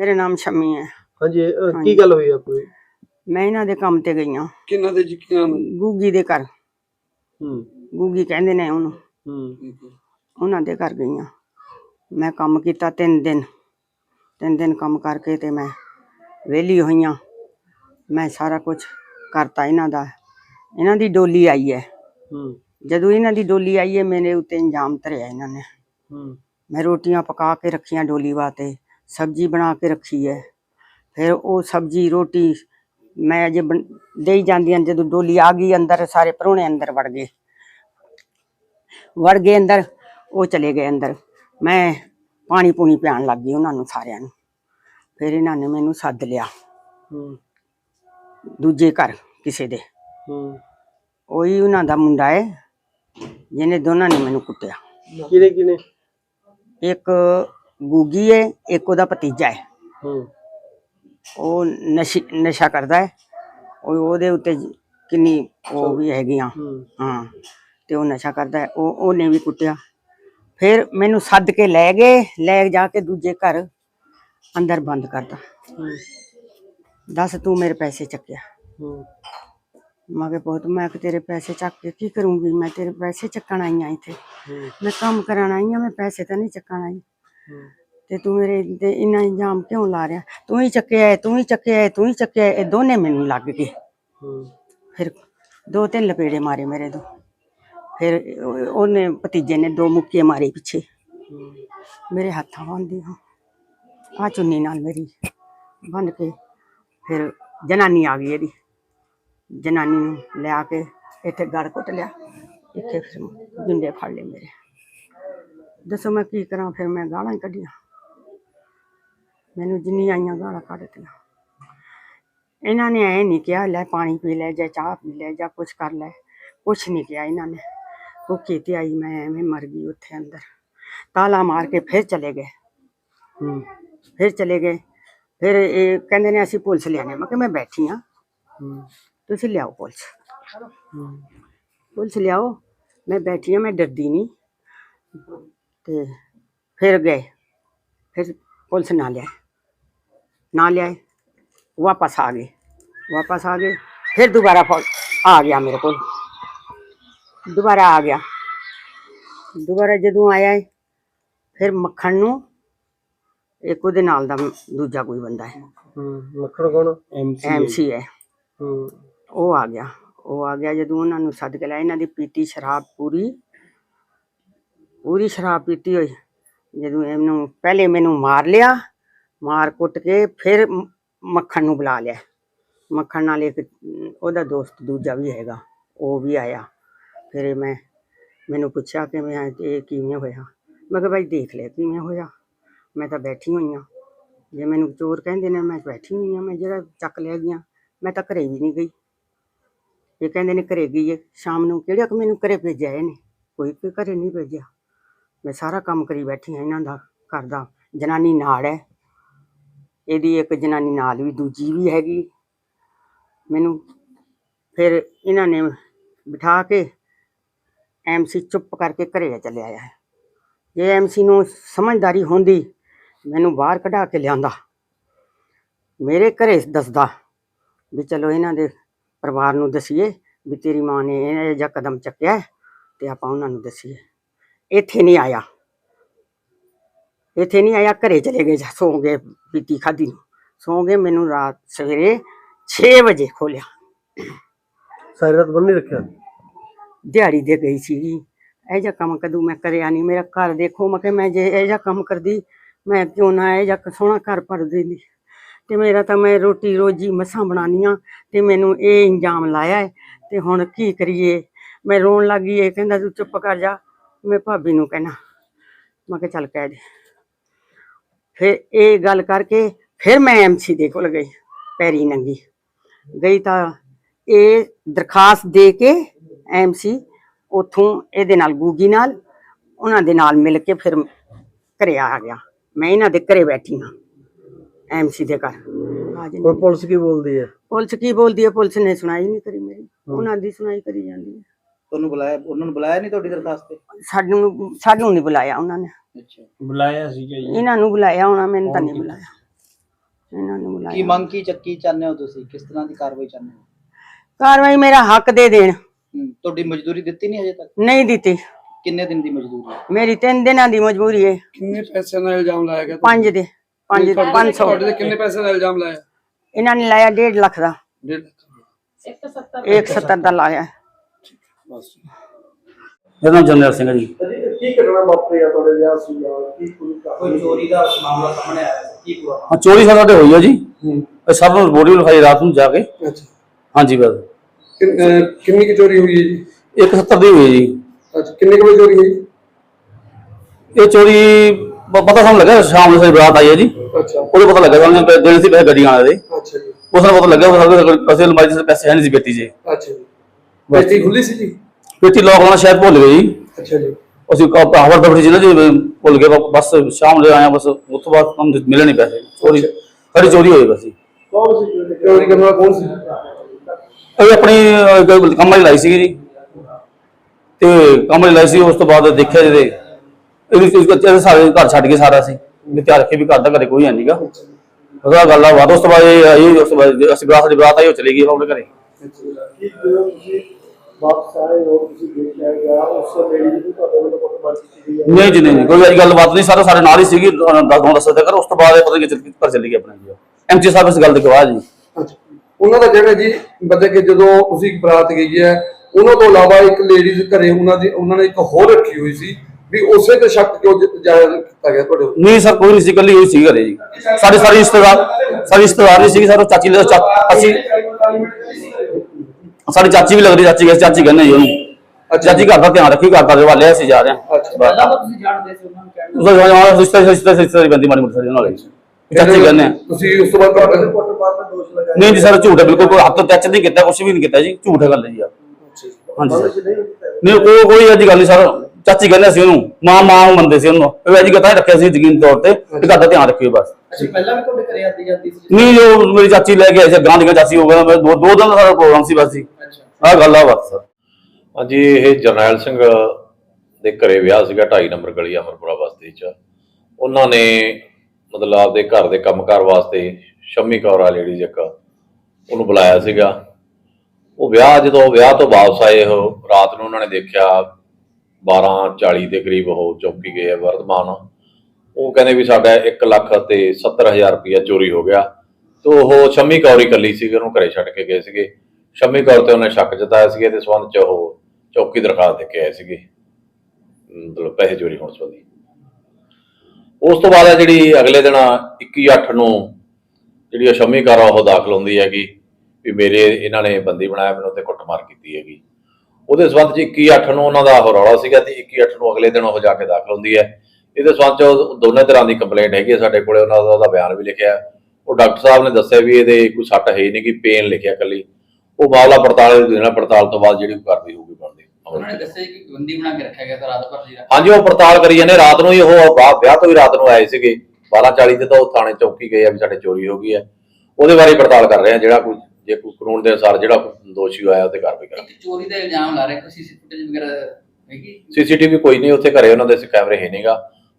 ਮੇਰੇ ਨਾਮ ਸ਼ਮੀ ਹੈ। ਹਾਂਜੀ ਅਹ, ਕੀ ਗੱਲ ਹੋਈ ਆ ਕੋਈ? ਮੈਂ ਇਹਨਾਂ ਦੇ ਕੰਮ ਤੇ ਗਈ ਹਾਂ। ਕਿੰਨਾ ਦੇ ਯਕੀਨ ਗੂਗੀ ਦੇ ਘਰ। ਹੂੰ। ਗੂਗੀ ਕਹਿੰਦੇ ਨੇ ਉਹਨੂੰ। ਹੂੰ। ਉਹਨਾਂ ਦੇ ਘਰ ਗਈ ਹਾਂ। ਮੈਂ ਕੰਮ ਕੀਤਾ ਤਿੰਨ ਦਿਨ। ਤਿੰਨ ਦਿਨ ਕੰਮ ਕਰਕੇ ਤੇ ਮੈਂ ਵਿਹਲੀ ਹੋਈ ਹਾਂ। ਮੈਂ ਸਾਰਾ ਕੁਝ ਕਰਤਾ ਇਹਨਾਂ ਦਾ। ਇਹਨਾਂ ਦੀ ਡੋਲੀ ਆਈ ਹੈ। ਹੂੰ। ਜਦੋਂ ਇਹਨਾਂ ਦੀ ਡੋਲੀ ਆਈ ਹੈ ਮੇਰੇ ਉੱਤੇ ਇੰਜਾਮ ਧਰਿਆ ਇਹਨਾਂ ਨੇ। ਹੂੰ। ਮੈਂ ਰੋਟੀਆਂ ਪਕਾ ਕੇ ਰੱਖੀਆਂ ਡੋਲੀ ਵਾਸਤੇ। ਸਬਜ਼ੀ ਬਣਾ ਕੇ ਰੱਖੀ ਹੈ। ਫਿਰ ਉਹ ਸਬਜ਼ੀ ਰੋਟੀ ਮੈਂ ਅਜੇ ਦੇਈ ਜਾਂਦੀਆਂ ਜਦੋਂ ਡੋਲੀ ਆ ਗਈ ਅੰਦਰ ਸਾਰੇ ਪ੍ਰਾਹੁਣੇ ਅੰਦਰ ਵੜ ਗਏ। ਵੜ ਗਏ ਅੰਦਰ ਉਹ ਚਲੇ ਗਏ ਅੰਦਰ। ਮੈਂ ਪਾਣੀ ਪੂਣੀ ਪਿਆਣ ਲੱਗ ਗਈ ਉਹਨਾਂ ਨੂੰ ਸਾਰਿਆਂ ਨੂੰ। ਫਿਰ ਇਹਨਾਂ ਨੇ ਮੈਨੂੰ ਸੱਦ ਲਿਆ। ਦੂਜੇ ਘਰ ਕਿਸੇ ਦੇ। ਹੂੰ। ਉਹੀ ਉਹਨਾਂ ਦਾ ਮੁੰਡਾ ਹੈ ਜਿਹਨੇ ਦੋਨਾਂ ਨੇ ਮੈਨੂੰ ਕੁੱਟਿਆ। ਕਿਹਨੇ ਕਿਹਨੇ ਇੱਕ ਗੂਗੀ ਹੈ ਇੱਕ ਉਹਦਾ ਭਤੀਜਾ ਹੈ। ਹੂੰ। ਉਹ ਨਸ਼ੀ ਨਸ਼ਾ ਕਰਦਾ ਹੈ। ਉਹ ਉਹਦੇ ਉੱਤੇ ਕਿੰਨੀ ਉਹ ਵੀ ਹੈਗੀਆਂ। ਹੂੰ। ਹਾਂ ਤੇ ਉਹ ਨਸ਼ਾ ਕਰਦਾ ਹੈ। ਉਹ ਉਹਨੇ ਵੀ ਕੁੱਟਿਆ। ਫਿਰ ਮੈਨੂੰ ਸੱਦ ਕੇ ਲੈ ਗਏ। ਲੈ ਜਾ ਕੇ ਦੂਜੇ ਘਰ ਅੰਦਰ ਬੰਦ ਕਰਤਾ। ਹੂੰ। ਦੱਸ ਤੂੰ ਮੇਰੇ ਪੈਸੇ ਚੱਕਿਆ। ਹੂੰ। ਮੈਂ ਕਿਹਾ ਬਹੁਤ ਮੈਂ ਕਿ ਤੇਰੇ ਪੈਸੇ ਚੱਕ ਕੇ ਕੀ ਕਰੂੰਗੀ? ਮੈਂ ਤੇਰੇ ਪੈਸੇ ਚੱਕਣ ਆਈ ਆਂ ਇੱਥੇ। ਹੂੰ। ਮੈਂ ਕੰਮ ਕਰਨ ਆਈ ਆਂ ਮੈਂ ਪੈਸੇ ਤਾਂ ਨਹੀਂ ਚੱਕਣ ਆਈ। ਤੇ ਤੂੰ ਮੇਰੇ ਤੇ ਇੰਨਾ ਇੰਜਾਮ ਕਿਉਂ ਲਾ ਰਿਹਾ? ਤੂੰ ਹੀ ਚੱਕਿਆ ਹੈ, ਤੂੰ ਹੀ ਚੱਕਿਆ ਹੈ, ਤੂੰ ਹੀ ਚੱਕਿਆ ਹੈ। ਇਹ ਦੋਨੇ ਮੈਨੂੰ ਲੱਗ ਗਏ। ਫਿਰ ਦੋ ਤਿੰਨ ਲਪੇੜੇ ਮਾਰੇ ਮੇਰੇ ਤੋਂ। ਫਿਰ ਉਹ- ਉਹਨੇ ਭਤੀਜੇ ਨੇ ਦੋ ਮੁੱਕੇ ਮਾਰੇ ਪਿੱਛੇ। ਮੇਰੇ ਹੱਥਾਂ ਬੰਨ੍ਹਦੀ ਹਾਂ ਆ ਚੁੰਨੀ ਨਾਲ ਮੇਰੀ ਬੰਨ ਕੇ ਫਿਰ ਜਨਾਨੀ ਆ ਗਈ ਇਹਦੀ। ਜਨਾਨੀ ਨੂੰ ਲਿਆ ਕੇ ਇੱਥੇ ਗੜ ਕੁੱਟ ਲਿਆ। ਇੱਥੇ ਫਿਰ ਗੁੰਡੇ ਫੜ ਲਏ ਮੇਰੇ। ਦੱਸੋ ਮੈਂ ਕੀ ਕਰਾਂ ਫਿਰ ਮੈਂ ਗਾਲਾਂ ਹੀ ਕੱਢੀਆਂ। ਮੈਨੂੰ ਜਿੰਨੀ ਆਈਆਂ ਗਾਲਾਂ ਕੱਢ ਦਿੱਤੀਆਂ। ਇਹਨਾਂ ਨੇ ਐ ਨਹੀਂ ਕਿਹਾ ਲੈ ਪਾਣੀ ਪੀ ਲੈ ਜਾਂ ਚਾਹ ਪੀ ਲੈ ਜਾਂ ਕੁਝ ਕਰ ਲੈ। ਕੁਛ ਨਹੀਂ ਕਿਹਾ ਇਹਨਾਂ ਨੇ। ਭੁੱਖੀ ਤੇ ਆਈ ਮੈਂ ਐਵੇਂ ਮਰ ਗਈ ਉੱਥੇ ਅੰਦਰ। ਤਾਲਾ ਮਾਰ ਕੇ ਫਿਰ ਚਲੇ ਗਏ। ਹੂੰ ਫਿਰ ਚਲੇ ਗਏ। ਫਿਰ ਇਹ ਕਹਿੰਦੇ ਨੇ ਅਸੀਂ ਪੁਲਿਸ ਲਿਆਣੇ ਮੈਂ ਕਿਹਾ ਮੈਂ ਬੈਠੀ ਹਾਂ ਹੂੰ। ਤੁਸੀਂ ਲਿਆਓ ਪੁਲਿਸ। ਹੂੰ। ਪੁਲਿਸ ਲਿਆਓ। ਮੈਂ ਬੈਠੀ ਹਾਂ ਮੈਂ ਡਰਦੀ ਨਹੀਂ ਤੇ ਫਿਰ ਗਏ। ਫਿਰ ਪੁਲਿਸ ਨਾ ਲਿਆਏ ਨਾ ਲਿਆਏ ਵਾਪਸ ਆ ਗਏ। ਵਾਪਸ ਆ ਗਏ ਫਿਰ ਦੁਬਾਰਾ ਆ ਗਿਆ ਮੇਰੇ ਕੋਲ। ਦੁਬਾਰਾ ਆ ਗਿਆ। ਦੁਬਾਰਾ ਜਦੋਂ ਆਇਆ ਫਿਰ ਮੱਖਣ ਨੂੰ ਇੱਕ ਉਹਦੇ ਨਾਲ ਦਾ ਦੂਜਾ ਕੋਈ ਬੰਦਾ ਹੈ। ਹੂੰ ਮੱਖਣ ਕੌਣ? ਐਮਸੀ ਹੈ ਹੂੰ। ਉਹ ਆ ਗਿਆ। ਉਹ ਆ ਗਿਆ ਜਦੋਂ ਉਹਨਾਂ ਨੂੰ ਸੱਦ ਕੇ ਲਿਆ ਇਹਨਾਂ ਦੀ ਪੀਤੀ ਸ਼ਰਾਬ ਪੂਰੀ ਪੂਰੀ ਸ਼ਰਾਬ ਪੀਤੀ ਹੋਈ। ਜਦੋਂ ਇਹਨੂੰ ਪਹਿਲੇ ਮੈਨੂੰ ਮਾਰ ਲਿਆ, ਮਾਰ ਕੁੱਟ ਕੇ ਫਿਰ ਮੱਖਣ ਨੂੰ ਬੁਲਾ ਲਿਆ। ਮੱਖਣ ਨਾਲ ਇੱਕ, ਉਹਦਾ ਦੋਸਤ ਦੂਜਾ ਵੀ ਹੈਗਾ, ਉਹ ਵੀ ਆਇਆ। ਫਿਰ ਮੈਂ, ਮੈਨੂੰ ਪੁੱਛਿਆ ਕਿ ਮੈਂ ਇਹ ਕਿਵੇਂ ਹੋਇਆ? ਮੈਂ ਕਿਹਾ ਭਾਈ ਦੇਖ ਲਿਆ ਕਿਵੇਂ ਹੋਇਆ। ਮੈਂ ਤਾਂ ਬੈਠੀ ਹੋਈ ਹਾਂ। ਜੇ ਮੈਨੂੰ ਚੋਰ ਕਹਿੰਦੇ ਨੇ ਮੈਂ ਬੈਠੀ ਹੋਈ ਹਾਂ, ਮੈਂ ਜਿਹੜਾ ਚੱਕ ਲਿਆ ਗਈਆਂ ਮੈਂ ਤਾਂ ਘਰੇ ਵੀ ਨਹੀਂ ਗਈ। ਇਹ ਕਹਿੰਦੇ ਨੇ ਘਰੇ ਗਈ ਸ਼ਾਮ ਨੂੰ ਕਿਹੜਾ ਕਿ ਮੈਨੂੰ ਘਰੇ ਭੇਜਿਆ ਇਹਨੇ? ਕੋਈ ਘਰੇ ਨਹੀਂ ਭੇਜਿਆ। ਮੈਂ ਸਾਰਾ ਕੰਮ ਕਰੀ ਬੈਠੀ ਹਾਂ ਇਹਨਾਂ ਦਾ, ਘਰ ਦਾ। ਜਨਾਨੀ ਨਾਲ ਹੈ। ਇਹਦੀ ਇੱਕ ਜਨਾਨੀ ਨਾਲ ਵੀ, ਦੂਜੀ ਵੀ ਹੈਗੀ। ਮੈਨੂੰ ਫਿਰ ਇਹਨਾਂ ਨੇ ਬਿਠਾ ਕੇ ਐਮਸੀ ਚੁੱਪ ਕਰਕੇ ਘਰੇ ਚਲੇ ਆਇਆ ਹੈ। ਜੇ ਐਮਸੀ ਨੂੰ ਸਮਝਦਾਰੀ ਹੁੰਦੀ, ਮੈਨੂੰ ਬਾਹਰ ਕਢਾ ਕੇ ਲਿਆਂਦਾ। ਮੇਰੇ ਘਰੇ ਦੱਸਦਾ ਵੀ ਚਲੋ ਇਹਨਾਂ ਦੇ ਪਰਿਵਾਰ ਨੂੰ ਦਸੀਏ ਵੀ ਤੇਰੀ ਮਾਂ ਨੇ ਇਹ ਜਿਹਾ ਕਦਮ ਚੱਕਿਆ ਹੈ ਤੇ ਆਪਾਂ ਉਹਨਾਂ ਨੂੰ ਦਸੀਏ। ਇੱਥੇ ਨਹੀਂ ਆਇਆ। ਇੱਥੇ ਨਹੀਂ ਆਇਆ ਘਰੇ ਚਲੇ ਗਏ ਸੌਂ ਗਏ ਪੀਤੀ ਖਾਦੀ ਨੂੰ। ਸੌਂ ਗਏ ਮੈਨੂੰ ਰਾਤ ਸਵੇਰੇ 6 ਵਜੇ ਖੋਲਿਆ ਸਾਰੀ ਰਾਤ ਬੰਨ ਰੱਖਿਆ? ਦਿਹਾੜੀ ਦੇ ਗਈ ਸੀ ਇਹ ਜਿਹਾ ਕੰਮ ਕਦੋਂ ਮੈਂ ਕਰਿਆ ਨਹੀਂ। ਮੇਰਾ ਘਰ ਦੇਖੋ ਮੈਂ ਕਿ ਮੈਂ ਜੇ ਇਹ ਜਿਹਾ ਕੰਮ ਕਰਦੀ ਮੈਂ ਕਿਉਂ ਨਾ ਇਹ ਜਿਹਾ ਸੋਹਣਾ ਘਰ ਭਰ ਦਿੰਦੀ। ਤੇ ਮੇਰਾ ਤਾਂ ਮੈਂ ਰੋਟੀ ਰੋਜੀ ਮਸਾਂ ਬਣਾਉਣੀਆਂ ਤੇ ਮੈਨੂੰ ਇਹ ਇੰਜਾਮ ਲਾਇਆ ਤੇ ਹੁਣ ਕੀ ਕਰੀਏ? ਮੈਂ ਰੋਣ ਲੱਗੀ ਇਹ ਕਹਿੰਦਾ ਤੂੰ ਚੁੱਪ ਕਰ ਜਾ। ਮੈਂ ਭਾਬੀ ਨੂੰ ਕਹਿਣਾ। ਮੈਂ ਕਿਹਾ ਚੱਲ ਕਹਿ ਦੇ। ਫਿਰ ਇਹ ਗੱਲ ਕਰਕੇ ਫਿਰ ਮੈਂ ਐਮਸੀ ਦੇ ਕੋਲ ਗਈ ਪੈਰੀ ਨੰਗੀ। ਗਈ ਤਾਂ ਇਹ ਦਰਖਾਸਤ ਦੇ ਕੇ ਐਮਸੀ ਉਥੋਂ ਇਹਦੇ ਨਾਲ ਗੂਗੀ ਨਾਲ ਉਹਨਾਂ ਦੇ ਨਾਲ ਮਿਲ ਕੇ ਫਿਰ ਘਰੇ ਆ ਗਿਆ। ਮੈਂ ਇਹਨਾਂ ਦੇ ਘਰੇ ਬੈਠੀ ਹਾਂ ਐਮਸੀ ਦੇ ਘਰ। ਪੁਲਿਸ ਕੀ ਬੋਲਦੀ ਹੈ? ਪੁਲਿਸ ਕੀ ਬੋਲਦੀ ਹੈ? ਪੁਲਿਸ ਨੇ ਸੁਣਾਈ ਨਹੀਂ ਕਰੀ ਮੇਰੀ। ਉਹਨਾਂ ਦੀ ਸੁਣਾਈ ਕਰੀ ਜਾਂਦੀ ਹੈ। ਤੁਹਾਨੂੰ ਬੁਲਾਇਆ ਉਹਨਾਂ ਨੂੰ ਬੁਲਾਇਆ ਨਹੀਂ ਤੁਹਾਡੀ ਦਰਖਾਸਤ ਤੇ? ਸਾਨੂੰ ਸਾਨੂੰ ਨਹੀਂ ਬੁਲਾਇਆ ਉਹਨਾਂ ਨੇ। ਅੱਛਾ। ਬੁਲਾਇਆ ਸੀਗਾ ਜੀ। ਇਹਨਾਂ ਨੂੰ ਬੁਲਾਇਆ ਹੋਣਾ ਮੈਨੂੰ ਤਾਂ ਨਹੀਂ ਬੁਲਾਇਆ। ਇਹਨਾਂ ਨੂੰ ਕੀ ਬੁਲਾਇਆ ਮੰਗ ਕੀ ਚੱਕੀ ਚਾਹੁੰਦੇ ਹੋ ਤੁਸੀਂ? ਕਿਸ ਤਰ੍ਹਾਂ ਦੀ ਕਾਰਵਾਈ ਚਾਹੁੰਦੇ ਹੋ? ਕਾਰਵਾਈ ਮੇਰਾ ਹੱਕ ਦੇ ਦੇਣ। ਤੁਹਾਡੀ ਮਜ਼ਦੂਰੀ ਦਿੱਤੀ ਨਹੀਂ ਅਜੇ ਤੱਕ? ਨਹੀਂ ਦਿੱਤੀ। ਕਿੰਨੇ ਦਿਨ ਦੀ ਮਜ਼ਦੂਰੀ ਹੈ? ਮੇਰੀ ਤਿੰਨ ਦਿਨਾਂ ਦੀ ਮਜਬੂਰੀ ਹੈ। ਕਿੰਨੇ ਪੈਸੇ ਦਾ ਇਲਜ਼ਾਮ ਲਾਇਆ ਗਿਆ ਪੰਜ ਦੇ ਪੰਜ ਪੰਜ ਸੌ। ਤੁਹਾਡੇ ਤੇ ਕਿੰਨੇ ਪੈਸੇ ਦਾ ਇਲਜ਼ਾਮ ਲਾਇਆ? ਇਹਨਾਂ ਨੇ ਲਾਇਆ 1.5 ਲੱਖ ਦਾ। ਡੇਢ 170 ਦਾ ਲਾਇਆ। ਬਸ। ਮੇਰਾ ਨਾਮ ਜਰਨੈਲ ਸਿੰਘ ਹੈ ਜੀ। ਕੀ ਘਟਨਾ ਵਾਪਰੀ ਆ ਤੁਹਾਡੇ ਵਿਆਹ ਸੀ ਕੀ ਪੂਰੀ ਕੋਈ ਚੋਰੀ ਦਾ ਮਾਮਲਾ ਸਾਹਮਣੇ ਆਇਆ ਕੀ ਪੂਰਾ ਹਾਂ ਚੋਰੀ ਸਾਡੇ ਹੋਈ ਆ ਜੀ। ਇਹ ਸਭ ਨੂੰ ਬੋਡੀ ਲਿਖਾਈ ਰਾਤ ਨੂੰ ਜਾ ਕੇ। ਅੱਛਾ। ਹਾਂਜੀ ਬਸ। ਕਿੰਨ- ਅਹ ਕਿੰਨੀ ਕੀ ਚੋਰੀ ਹੋਈ ਹੈ ਜੀ? 170 ਦੀ ਹੋਈ ਹੈ ਜੀ। ਅੱਛਾ ਕਿੰਨੇ ਕੁ ਵਜੇ ਚੋਰੀ ਹੋਈ? ਇਹ ਚੋਰੀ ਪ- ਪਤਾ ਸਾਨੂੰ ਲੱਗਾ ਸ਼ਾਮ ਨੂੰ ਸਾਡੀ ਬਰਾਤ ਆਈ ਹੈ ਜੀ। ਅੱਛਾ। ਉਹਦੇ ਪਤਾ ਲੱਗਾ ਸਾਨੂੰ ਪੈ- ਦੇਣੇ ਸੀ ਪੈਸੇ ਗੱਡੀਆਂ ਵਾਲੇ ਦੇ। ਅੱਛਾ ਜੀ। ਉਸ ਨੂੰ ਪਤਾ ਲੱਗਾ ਉਹ ਸਾਡੇ ਪੈਸੇ ਅਲਮਾਰੀ 'ਚ ਪੈਸੇ ਹੈ ਨਹੀਂ ਸੀ ਬੇਟੀ ਜੀ ਅੱਛਾ ਜੀ। ਬੇਟੀ ਖੁੱਲੀ ਸੀ ਜੀ? ਬੇਟੀ ਲੋਕ ਲਾਉਣਾ ਸ਼ਾਇਦ ਭੁੱਲ ਗਏ ਜੀ। ਅੱਛਾ ਜੀ। ਅਸੀਂ ਹਵਰ ਦਫੜੀ ਜੀ ਨਾ ਜੀ ਭੁੱਲ ਗਏ ਬਸ ਸ਼ਾਮ ਨੂੰ ਆਇਆ ਬਸ ਉਸ ਤੋਂ ਬਾਅਦ ਸਾਨੂੰ ਮਿਲੇ ਨਹੀਂ ਪੈਸੇ। ਚੋਰੀ ਸਾਡੀ ਚੋਰੀ ਹੋਈ ਬਸ ਜੀ। ਕੌਣ ਸੀ? ਚੋਰੀ ਕਰਨ ਵਾਲਾ ਕੌਣ ਸੀ? ਇਹ ਆਪਣੀ ਅਹ, ਗ- ਕੰਮ ਵਾਲੀ ਲਾਈ ਸੀਗੀ ਜੀ। ਤੇ ਕੰਮ ਵਾਲੀ ਲਾਈ ਸੀ ਉਸ ਤੋਂ ਬਾਅਦ ਦੇਖਿਆ ਜਿਹਦੇ ਇਹਦੀ ਇਸ ਬੱਚੇ ਸਾਰੇ ਘਰ ਛੱਡ ਕੇ ਸਾਰਾ ਸੀ। ਵੀ ਧਿਆਨ ਰੱਖੇ ਵੀ ਘਰ ਦਾ ਘਰੇ ਕੋਈ ਹੈ ਨਹੀਂਗਾ ਉਹਦਾ ਗੱਲ ਆ ਬਾਅਦ ਉਸ ਤੋਂ ਬਾਅਦ ਇਹ ਉਸ ਤੋਂ ਬਾਅਦ ਅਸੀਂ ਬਰਾਤ ਦੀ ਬਰਾਤ ਆਈ ਉਹ ਚਲੀ ਗਈ ਆਪਣੇ ਘਰੇ। ਕੀ ਵਾਪਸ ਆਏ ਹੋ ਤੁਸੀਂ ਦੇਖਿਆ ਗਿਆ ਉਸ ਲੇਡੀ ਨੂੰ ਤੁਹਾਡੇ ਵੱਲੋਂ ਕੁੱਟਮਾਰ ਕੀਤੀ ਗਈ ਹੈ। ਨਹੀਂ ਜੀ ਨਹੀਂ ਕੋਈ ਅੱਜ ਗੱਲ ਬਾਤ ਨਹੀਂ ਸਾਰਾ ਸਾਡੇ ਨਾਲ ਹੀ ਸੀਗੀ ਦਸ ਦੋ ਕਰ ਉਸ ਤੋਂ ਬਾਅਦ ਇਹ ਪਤਾ ਨਹੀਂ ਕਿ ਘਰ ਚਲੀ ਗਈ ਆਪਣੇ ਜੀ ਐਮਜੀ ਸਾਹਿਬ ਇਸ ਗੱਲ ਦੇ ਗਵਾਹ ਜੀ। ਉਹਨਾਂ ਦਾ ਜਿਹੜਾ ਜੀ ਬੰਦੇ ਕਿ ਜਦੋਂ ਤੁਸੀਂ ਬਰਾਤ ਗਈ ਹੈ ਉਹਨਾਂ ਤੋਂ ਇਲਾਵਾ ਇੱਕ ਲੇਡੀਜ਼ ਘਰੇ ਉਹਨਾਂ ਦੀ ਉਹਨਾਂ ਨੇ ਇੱਕ ਹੋਰ ਰੱਖੀ ਹੋਈ ਸੀ ਵੀ ਉਸੇ ਤੇ ਸ਼ੱਕ ਕਿਉਂ ਜ- ਜ਼ਾਹਿਰ ਕੀਤਾ ਗਿਆ ਤੁਹਾਡੇ? ਨਹੀਂ ਸਰ ਕੋਈ ਨਹੀਂ ਸੀ ਇਕੱਲੀ ਹੋਈ ਸੀ ਘਰੇ ਜੀ। ਸਾਡੇ ਸਾਰੇ ਰਿਸ਼ਤੇਦਾਰ ਸਾਰੇ ਰਿਸ਼ਤੇਦਾਰ ਨਹੀਂ ਸੀਗੇ ਸਾਰੇ ਚਾਚੀ ਦੇ ਚਾ- ਅਸੀਂ ਸਾਡੀ ਚਾਚੀ ਵੀ ਲੱਗਦੀ ਚਾਚੀ ਗਏ ਚਾਚੀ ਕਹਿੰਦੇ ਜੀ ਉਹਨੂੰ ਚਾਚੀ ਘਰ ਦਾ ਧਿਆਨ ਰੱਖੀ ਘਰ ਦਾ ਜਵਾਲੇ ਅਸੀਂ ਜਾ ਰਹੇ। ਹਾਂ ਅੱਛਾ ਤੁਸੀਂ ਜਾਣਦੇ ਸੀ ਉਹਨਾਂ ਨੂੰ ਕਹਿਣ ਉਸ ਦਾ ਜਵਾਬ ਰਿਸ਼ਤੇ ਰਿਸ਼ਤੇ ਰਿਸ਼ਤੇ ਬੰਦੀ ਮਾੜੀ ਮੋਟੀ ਸਾਡੀ ਨਾਲ ਹੋਈ ਚਾਚੀ ਕਹਿੰਦੇ ਤੁਸੀਂ ਉਸ ਤੋਂ ਬਾਅਦ ਤੁਹਾਡੇ ਦੋਸ਼ ਲਗਾਇਆ ਨਹੀਂ ਜੀ ਸਰ ਝੂਠ ਹੈ ਬਿਲਕੁਲ ਕੋਈ ਹੱਥ ਟੱਚ ਨਹੀਂ ਕੀਤਾ ਕੁਝ ਵੀ ਨਹੀਂ ਕੀਤਾ ਜੀ ਝੂਠ ਹੈ ਗੱਲ ਜੀ ਹਾਂਜੀ ਨਹੀਂ ਕੀਤਾ। ਨਹੀਂ ਕੋਈ ਕੋਈ ਅਜੀ ਗੱਲ ਨਹੀਂ ਸਰ। ਚਾਚੀ ਕਹਿੰਦੇ ਸੀ ਉਹਨੂੰ ਮਾਂ ਮਾਂ ਨੂੰ ਮੰਨਦੇ ਸੀ ਉਹਨੂੰ। ਉਹ ਅਜੀ ਕਹਤਾ ਰੱਖਿਆ ਸੀ ਯਕੀਨ ਤੌਰ ਤੇ ਕਿ ਤੁਹਾਡਾ ਧਿਆਨ ਰੱਖਿਓ ਬਸ। ਅਸੀਂ ਪਹਿਲਾਂ ਵੀ ਤੁਹਾਡੇ ਘਰੇ ਆਦੀ ਜਾਂਦੀ ਸੀ? ਨਹੀਂ ਜੋ ਮੇਰੀ ਚਾਚੀ ਲੈ ਕੇ ਆਈ ਸੀ ਗਾਂ ਦੀ ਚਾਚੀ ਹੋ ਗਿਆ ਮੈਂ ਦੋ ਦੋ ਦਿਨ ਦਾ ਸਾਡਾ ਪ੍ਰੋਗਰਾਮ ਸੀ ਬਸ ਜੀ। ਅੱਛਾ ਆਹ ਗੱਲ ਆ ਬਸ। ਸਰ ਹਾਂਜੀ, ਇਹ ਜਰਨੈਲ ਸਿੰਘ ਦੇ ਘਰੇ ਵਿਆਹ ਸੀਗਾ 2.5 ਨੰਬਰ ਗਲੀ ਅਮਰਪੁਰਾ ਬਸਤੀ 'ਚ। ਉਹਨਾਂ ਨੇ ਮਤਲਬ ਆਪਦੇ ਘਰ ਦੇ ਕੰਮਕਾਰ ਵਾਸਤੇ ਸ਼ੰਮੀ ਕੌਰ ਆ ਲੇਡੀਜ਼ ਇੱਕ, ਉਹਨੂੰ ਬੁਲਾਇਆ ਸੀਗਾ। ਉਹ ਵਿਆਹ, ਜਦੋਂ ਵਿਆਹ ਤੋਂ ਵਾਪਸ ਆਏ, ਉਹ ਰਾਤ ਨੂੰ ਉਹਨਾਂ ਨੇ ਦੇਖਿਆ 12:40 ਦੇ ਕਰੀਬ ਉਹ ਚੌਕੀ ਗਏ ਆ ਵਰਧਮਾਨ। ਉਹ ਕਹਿੰਦੇ ਵੀ ਸਾਡਾ 1 ਲੱਖ ਤੇ 70000 ਰੁਪਇਆ ਚੋਰੀ ਹੋ ਗਿਆ। ਤੇ ਉਹ ਸ਼ੰਮੀ ਕੌਰ ਹੀ ਇਕੱਲੀ ਸੀ ਉਹਨੂੰ ਘਰੇ ਛੱਡ ਕੇ ਗਏ ਸੀਗੇ। ਸ਼ੰਮੀ ਕੌਰ ਤੇ ਉਹਨੇ ਸ਼ੱਕ ਜਤਾਇਆ ਸੀ ਇਹਦੇ ਸੰਬੰਧ ਚ ਉਹ ਚੌਕੀ ਦਰਖਾਸਤ ਦੇ ਕੇ ਆਏ ਸੀਗੇ। ਮਤਲਬ ਪੈਸੇ ਚੋਰੀ ਹੋਣ ਸੰਬੰਧੀ। ਉਸ ਤੋਂ ਬਾਅਦ ਆ ਜਿਹੜੀ ਅਗਲੇ ਦਿਨ 21/8 ਨੂੰ ਜਿਹੜੀ ਉਹ ਸ਼ੰਮੀ ਕੌਰ ਉਹ ਦਾਖਲ ਹੁੰਦੀ ਹੈਗੀ ਵੀ ਮੇਰੇ ਇਹਨਾਂ ਨੇ ਬੰਦੀ ਬਣਾਇਆ, ਮੈਨੂੰ ਤੇ ਕੁੱਟਮਾਰ ਕੀਤੀ ਹੈਗੀ। ਉਹਦੇ ਸਬੰਧ ਚ 21/8 ਨੂੰ ਉਹਨਾਂ ਦਾ ਉਹ ਰੌਲਾ ਸੀਗਾ ਤੇ 21/8 ਨੂੰ ਅਗਲੇ ਦਿਨ ਉਹ ਜਾ ਕੇ ਦਾਖਲ ਹੁੰਦੀ ਹੈ। ਇਹਦੇ ਸਬੰਧ ਚ ਉਹ ਦੋਨੇ ਤਰ੍ਹਾਂ ਦੀ ਕੰਪਲੇਂਟ ਹੈਗੀ ਹੈ ਸਾਡੇ ਕੋਲੇ, ਉਹਨਾਂ ਦਾ ਉਹਦਾ ਬਿਆਨ ਵੀ ਲਿਖਿਆ। ਉਹ ਡਾਕਟਰ ਸਾਹਿਬ ਨੇ ਦੱਸਿਆ ਵੀ ਇਹਦੇ ਕੋਈ ਸੱਟ ਹੈ ਹੀ ਨਹੀਂ, ਕਿ ਪੇਨ ਲਿਖਿਆ ਕੱਲੀ ਉਹ ਮਾਮਲਾ ਪੜਤਾਲ ਦੇਣਾ ਪੜਤਾਲ ਤੋਂ ਬਾਅਦ ਜਿਹੜੀ ਕਾਰਵਾਈ ਹੋਊਗੀ ਬਣਦੀ। ਉਹਨਾਂ ਨੇ ਦੱਸਿਆ ਕਿ ਬੰਦੀ ਬਣਾ ਕੇ ਰੱਖਿਆ ਗਿਆ ਸੀ ਰਾਤ ਭਰ ਜੀ ਹਾਂਜੀ ਉਹ ਪੜਤਾਲ ਕਰੀ ਜਾਂਦੇ ਰਾਤ ਨੂੰ ਹੀ ਉਹ ਵਿਆਹ ਤੋਂ ਹੀ ਰਾਤ ਨੂੰ ਆਏ ਸੀਗੇ। 12:40 ਤੇ ਤਾਂ ਉਹ ਥਾਣੇ ਚੌਕੀ ਗਏ ਆ ਵੀ ਸਾਡੇ ਚੋਰੀ ਹੋ ਗਈ ਹੈ ਉਹਦੇ ਬਾਰੇ ਪੜਤਾਲ ਕਰ ਰਹੇ ਆ ਜਿਹੜਾ ਕੋਈ ਜੇ ਕੋਈ ਕਾਨੂੰਨ ਦੇ ਅਨੁਸਾਰ ਜਿਹੜਾ ਦੋਸ਼ੀ ਹੋਇਆ ਉਹਤੇ ਕਾਰਵਾਈ ਕਰਾਂਗੇ। ਚੋਰੀ ਦਾ ਇਲਜ਼ਾਮ ਲਾ ਰਹੇ ਕੋਈ ਸੀਸੀ ਫੁਟੇਜ ਵਗੈਰਾ ਹੈਗੀ? ਸੀਸੀਟੀਵੀ ਕੋਈ ਨਹੀਂ ਉੱਥੇ ਘਰੇ ਉਹਨਾਂ ਦੇ ਕੈਮਰੇ ਹੈ ਨਹੀਂਗਾ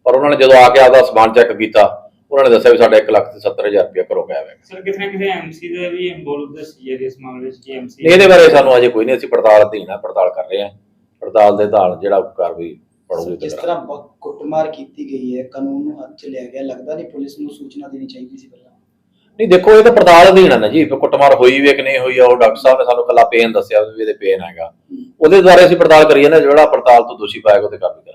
ਪਰ ਉਹਨਾਂ ਨੇ ਜਦੋਂ ਆ ਕੇ ਆਪਦਾ ਸਮਾਨ ਚੈੱਕ ਕੀਤਾ ਉਹਨਾਂ ਨੇ ਦੱਸਿਆ ਵੀ ਸਾਡਾ 1 ਲੱਖ ਤੇ 70000 ਰੁਪਇਆ ਘਰੋਂ ਗਾਇਬ ਹੈ ਸਰ ਕਿਥੇ ਨਾ ਕਿਥੇ ਐਮਸੀ ਦਾ ਵੀ ਇਨਵੋਲਵ ਦੱਸੀ ਹੈ ਇਸ ਮਾਮਲੇ ਵਿੱਚ ਕਿ ਐਮਸੀ ਇਹਦੇ ਬਾਰੇ ਸਾਨੂੰ ਅਜੇ ਕੋਈ ਨਹੀਂ ਅਸੀਂ ਪੜਤਾਲ ਅਧੀਨ ਆ ਪੜਤਾਲ ਕਰ ਰਹੇ ਹਾਂ ਪੜਤਾਲ ਦੇ ਆਧਾਰ ਜਿਹੜਾ ਕਾਰਵਾਈ ਪੜੂਗੀ ਜਿਸ ਤਰ੍ਹਾਂ ਬ- ਕੁੱਟਮਾਰ ਕੀਤੀ ਗਈ ਹੈ ਕਾਨੂੰਨ ਨੂੰ ਹੱਥ ਚ ਲਿਆ ਗਿਆ ਲੱਗਦਾ ਨਹੀਂ ਪੁਲਿਸ ਨੂੰ ਸੂਚਨਾ ਦੇਣੀ ਚਾਹੀਦੀ ਸੀ ਪਹਿਲਾਂ। ਨਹੀਂ ਦੇਖੋ ਇਹ ਤਾਂ ਪੜਤਾਲ ਅਧੀਨ ਹੈ ਨਾ ਜੀ ਵੀ ਕੁੱਟਮਾਰ ਹੋਈ ਵੀ ਹੈ ਕਿ ਨਹੀਂ ਹੋਈ ਆ ਉਹ ਡਾਕਟਰ ਸਾਹਿਬ ਨੇ ਸਾਨੂੰ ਕੱਲਾ ਪੇਨ ਦੱਸਿਆ ਵੀ ਇਹਦੇ ਪੇਨ ਹੈਗਾ। ਉਹਦੇ ਦੁਆਰਾ ਅਸੀਂ ਪੜਤਾਲ ਕਰੀ ਜਾਂਦੇ ਹਾਂ, ਜਿਹੜਾ ਪੜਤਾਲ ਤੋਂ ਦੋਸ਼ੀ ਪਾਏਗਾ ਉਹਦੇ ਕਾਰਵਾਈ ਕਰਾਂਗੇ